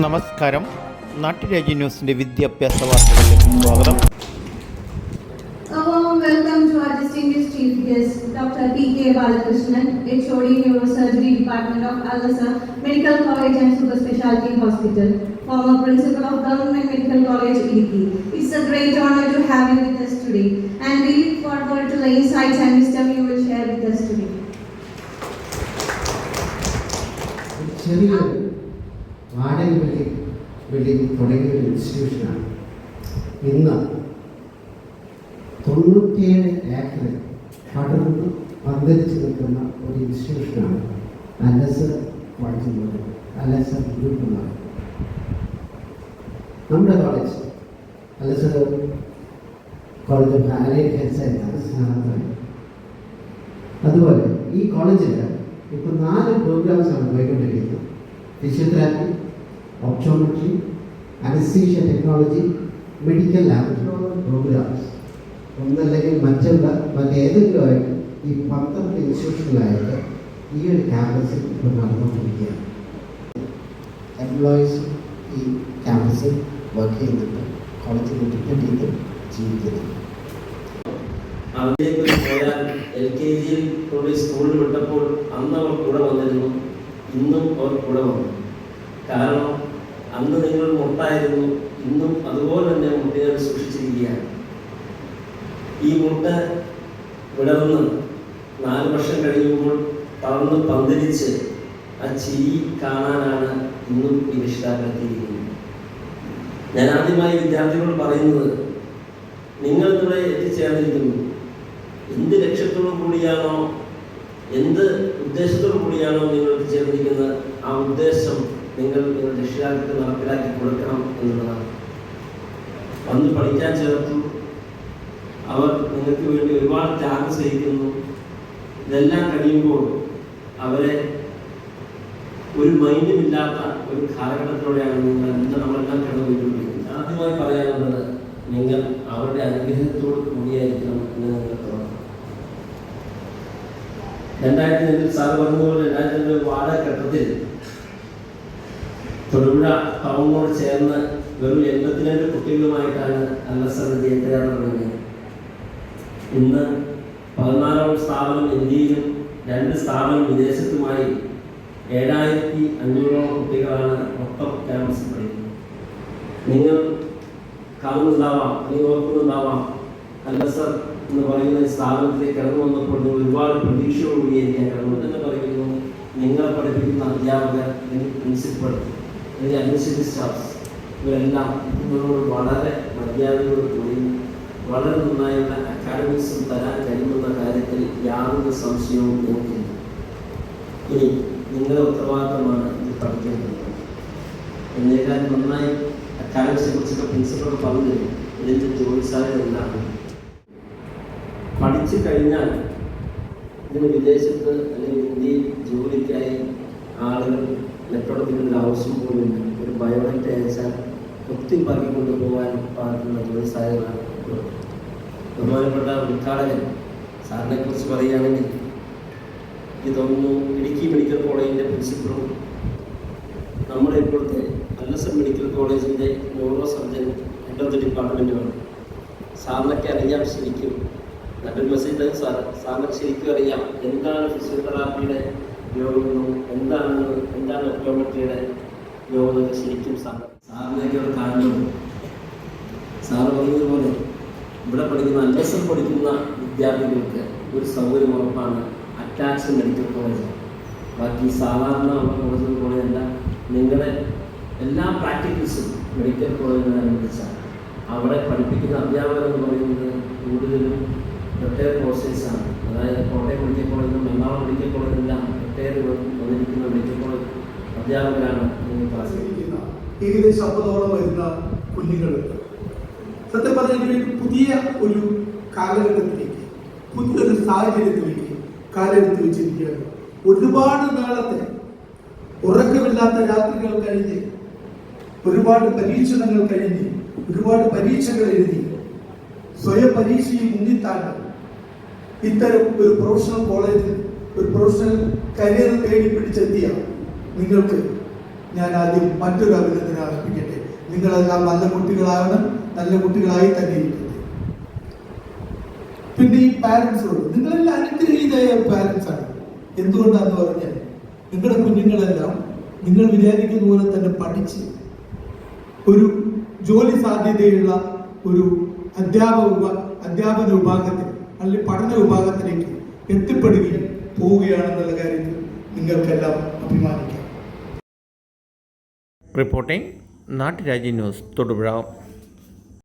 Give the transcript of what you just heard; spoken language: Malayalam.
നമസ്കാരം നാട്ടുരാജ്യ ന്യൂസിന്റെ വിദ്യാഭ്യാസ വാർത്തകളിലേക്ക് സ്വാഗതം A warm welcome to our distinguished chief guest, Dr. P.K. Balakrishnan, HOD Neurosurgery Department of Al-Azhar Medical College and Super Specialty Hospital, former principal of Government Medical College, Idiki. It's a great honor to have you with us today, and we look forward to the insights and wisdom you will share with us today. വാടക ബിൽഡിംഗ് ബിൽഡിംഗ് തുടങ്ങിയ ഒരു ഇൻസ്റ്റിറ്റ്യൂഷനാണ് ഇന്ന് തൊണ്ണൂറ്റിയേഴ് ഏക്കറിൽ പടർന്ന് പന്തലിച്ച് നിൽക്കുന്ന ഒരു ഇൻസ്റ്റിറ്റ്യൂഷനാണ് അലസ് പറയുന്നത് അലസർ ഗ്രൂപ്പ് നമ്മുടെ college Al Azhar college of allied health സയൻസാണ് അതുപോലെ ഈ കോളേജിൽ ഇപ്പോൾ നാല് പ്രോഗ്രാംസാണ് പോയിക്കൊണ്ടിരിക്കുന്നത്. Physiotherapy optometry anaesthesia technology medical laboratory programmes ഒന്നല്ലെങ്കിൽ മറ്റുള്ള മറ്റേതെങ്കിലും ആയിട്ട് ഈ പന്ത്രണ്ട് ഇൻസ്റ്റിറ്റ്യൂഷനിലായിട്ട് ഈ ഒരു ക്യാമ്പസിൽ ഇപ്പോൾ നടന്നുകൊണ്ടിരിക്കുകയാണ്. എംപ്ലോയീസ് ഈ ക്യാമ്പസിൽ വർക്ക് ചെയ്യുന്നുണ്ട്. കോളേജിൽ ഡിപ്പെൻഡ് ചെയ്ത് ജീവിക്കുന്നുണ്ട് അതിലേക്ക് പോയാൽ എൽ കെ ജിയിൽ കൊണ്ട് സ്കൂളിൽ വിട്ടപ്പോൾ അന്ന് അവർ കൂടെ വന്നിരുന്നു. ഇന്നും അവർ കൂടെ വന്നു. കാരണം അന്ന് നിങ്ങൾ മുട്ടായിരുന്നു ഇന്നും അതുപോലെ തന്നെ മുട്ടകൾ സൂക്ഷിച്ചിരിക്കുകയാണ്. ഈ മുട്ട വിടർന്ന് നാല് വർഷം കഴിയുമ്പോൾ തളർന്ന് പന്തലിച്ച് ആ ചിരി കാണാനാണ് ഇന്നും ഈ രക്ഷിതാക്കളെത്തിയിരിക്കുന്നത്. ഞാൻ ആദ്യമായി വിദ്യാർത്ഥികളോട് പറയുന്നത് നിങ്ങൾ എത്തിച്ചേർന്നിരിക്കുന്നു. എന്ത് ലക്ഷ്യത്തോടു കൂടിയാണോ എന്ത് ഉദ്ദേശത്തോടു കൂടിയാണോ നിങ്ങൾ എത്തിച്ചേർന്നിരിക്കുന്നത്? ആ ഉദ്ദേശം നിങ്ങൾ നിങ്ങൾ രക്ഷിതാക്കൾക്ക് നടപ്പിലാക്കി കൊടുക്കണം എന്നുള്ളതാണ്. വന്ന് പഠിക്കാൻ ചേർത്തു. അവർ നിങ്ങൾക്ക് വേണ്ടി ഒരുപാട് ത്യാഗം സഹിക്കുന്നു. ഇതെല്ലാം കഴിയുമ്പോൾ അവരെ ഒരു മൈൻഡുമില്ലാത്ത ഒരു കാലഘട്ടത്തിലൂടെയാണ് നിങ്ങൾ ഇന്ന് നമ്മളെല്ലാം കടന്നുപോയിക്കൊണ്ടിരിക്കുന്നത്. ആദ്യമായി പറയാനുള്ളത് നിങ്ങൾ അവരുടെ അനുഗ്രഹത്തോട് കൂടിയായിരിക്കണം എന്ന് നിങ്ങൾ തോന്നണം രണ്ടായിരത്തി രണ്ടിൽ സാർ പറഞ്ഞതുപോലെ രണ്ടായിരത്തി രണ്ടിൽ വാടക ഘട്ടത്തിൽ തൊടുപുഴ ടൗണിനോട് ചേർന്ന് വെറും എൺപത്തിരണ്ട് കുട്ടികളുമായിട്ടാണ് അല്ലസർ വിദ്യാർത്ഥികൾ തുടങ്ങിയത്. ഇന്ന് പതിനാലോളം സ്ഥാപനം ഇന്ത്യയിലും രണ്ട് സ്ഥാപനം വിദേശത്തുമായി ഏഴായിരത്തി അഞ്ഞൂറോളം കുട്ടികളാണ് മൊത്തം ക്യാമ്പസിൽ പഠിക്കുന്നത് നിങ്ങൾ കാണുന്നുണ്ടാവാം അല്ലെങ്കിൽ ഓർക്കുന്നുണ്ടാവാം അല്ലസർ എന്ന് പറയുന്ന സ്ഥാപനത്തിലേക്ക് കടന്നു വന്നപ്പോൾ നിങ്ങൾ ഒരുപാട് പ്രതീക്ഷയോടുകൂടി എനിക്ക് കടന്നു എന്ന് പറയുന്നു. നിങ്ങൾ പഠിപ്പിക്കുന്ന അധ്യാപകർ എനിക്ക് പ്രിൻസിപ്പൾ അല്ലെങ്കിൽ അഡ്മിനിസ്ട്രേറ്റീവ് സ്റ്റാഫ്സ് ഇവരെല്ലാം നിങ്ങളോട് വളരെ മര്യാദയോട് കൂടി വളരെ നന്നായുള്ള അക്കാഡമിക്സും തരാൻ കഴിയുന്ന കാര്യത്തിൽ യാതൊരു സംശയവും നോക്കില്ല ഇനി നിങ്ങളുടെ ഉത്തരവാദിത്തമാണ് ഇത് പഠിക്കേണ്ടത്. എന്നേക്കാൾ നന്നായി അക്കാഡമിക്സിനെ കുറിച്ചൊക്കെ പ്രിൻസിപ്പൾ പറഞ്ഞു ഇതിന്റെ ജോലി സാധ്യത എന്താണ്? പഠിച്ചു കഴിഞ്ഞാൽ ഇതിന് വിദേശത്ത് അല്ലെങ്കിൽ ഇന്ത്യയിൽ ജോലിക്കായി ആളുകൾ ഒരു ആവശ്യം പോലും ഒരു ബയോഡേറ്റ അയച്ചാൽ ഒത്തിരി പറക്കി കൊണ്ടുപോകാൻ പാടുന്ന ജോലി സാധ്യതകളാണ്. ബഹുമാനപ്പെട്ട ഉദ്ഘാടകൻ സാറിനെ കുറിച്ച് പറയുകയാണെങ്കിൽ എനിക്ക് തോന്നുന്നു ഇടുക്കി മെഡിക്കൽ കോളേജിന്റെ പ്രിൻസിപ്പളും നമ്മുടെ ഇപ്പോഴത്തെ അല്ലസർ മെഡിക്കൽ കോളേജിന്റെ neuro surgeon head of the ഡിപ്പാർട്ട്മെന്റുമാണ് സാറിനൊക്കെ അറിയാം ശരിക്കും. നല്ലൊരു മെസ്സേജ് സാർ സാറിനൊക്കെ ശരിക്കും അറിയാം. എന്താണ് ഫിസിയോതെറാപ്പിയുടെ യോഗമെന്നും എന്താണ് എന്താണ് ഒക്ടോമെട്രിയുടെ യോഗം ശരിക്കും സാർ സാറിനെയൊക്കെ അവർ കാണുന്നത് സാറ് പറഞ്ഞതുപോലെ ഇവിടെ പഠിക്കുന്ന അല്ലസം പഠിക്കുന്ന വിദ്യാർത്ഥികൾക്ക് ഒരു സൗകര്യം ഉറപ്പാണ് അറ്റാച്ച് മെഡിക്കൽ കോളേജ്. ബാക്കി സാധാരണ കോളേജുകൾ പോലെയല്ല നിങ്ങളുടെ എല്ലാ പ്രാക്ടിക്കൽസും മെഡിക്കൽ കോളേജിനനുസരിച്ചാണ് അവിടെ പഠിപ്പിക്കുന്ന അധ്യാപകർ എന്ന് പറയുന്നത് കൂടുതലും പ്രത്യേക കോഴ്സേഴ്സാണ് അതായത് കോട്ടയം മെഡിക്കൽ കോളേജിലും എറണാകുളം മെഡിക്കൽ കോളേജിലെല്ലാം ഇരിക്കുന്ന ഏകദേശം വരുന്ന കുഞ്ഞുങ്ങൾ സത്യം പറഞ്ഞെങ്കിൽ പുതിയ ഒരു കാലഘട്ടത്തിലേക്ക് പുതിയൊരു സാഹചര്യത്തിലേക്ക് കാലെടുത്ത് വെച്ചിരിക്കുകയാണ്. ഒരുപാട് നാളത്തെ ഉറക്കമില്ലാത്ത രാത്രികൾ കഴിഞ്ഞ് ഒരുപാട് പരീക്ഷണങ്ങൾ കഴിഞ്ഞ് ഒരുപാട് പരീക്ഷകൾ എഴുതി സ്വയം പരീക്ഷയിൽ മുന്നിത്താണ്ട് ഇത്തരം ഒരു പ്രൊഫഷണൽ കോളേജിൽ ഒരു പ്രൊഫഷണൽ കരിയർ തേടി പിടിച്ചെത്തിയ നിങ്ങൾക്ക് ഞാൻ ആദ്യം മറ്റൊരു അഭിനന്ദനം അർപ്പിക്കട്ടെ നിങ്ങളെല്ലാം നല്ല കുട്ടികളാണ് നല്ല കുട്ടികളായി തന്നെ ഇരിക്കട്ടെ. പിന്നെ ഈ പാരൻസോട് നിങ്ങളെല്ലാം അനുഗ്രഹീതയായ പാരൻസ് ആണ്. എന്തുകൊണ്ടാന്ന് പറഞ്ഞാൽ നിങ്ങളുടെ കുഞ്ഞുങ്ങളെല്ലാം നിങ്ങൾ വിചാരിക്കുന്ന പോലെ തന്നെ പഠിച്ച് ഒരു ജോലി സാധ്യതയുള്ള ഒരു അധ്യാപക അധ്യാപന വിഭാഗത്തിൽ അല്ലെങ്കിൽ പഠന വിഭാഗത്തിലേക്ക് എത്തിപ്പെടുകയും പോവുകയാണെന്നുള്ള കാര്യത്തിൽ നിങ്ങൾക്കെല്ലാം അഭിമാനിക്കാം. Reporting നാട്ടുരാജ്യ news Thodupuzha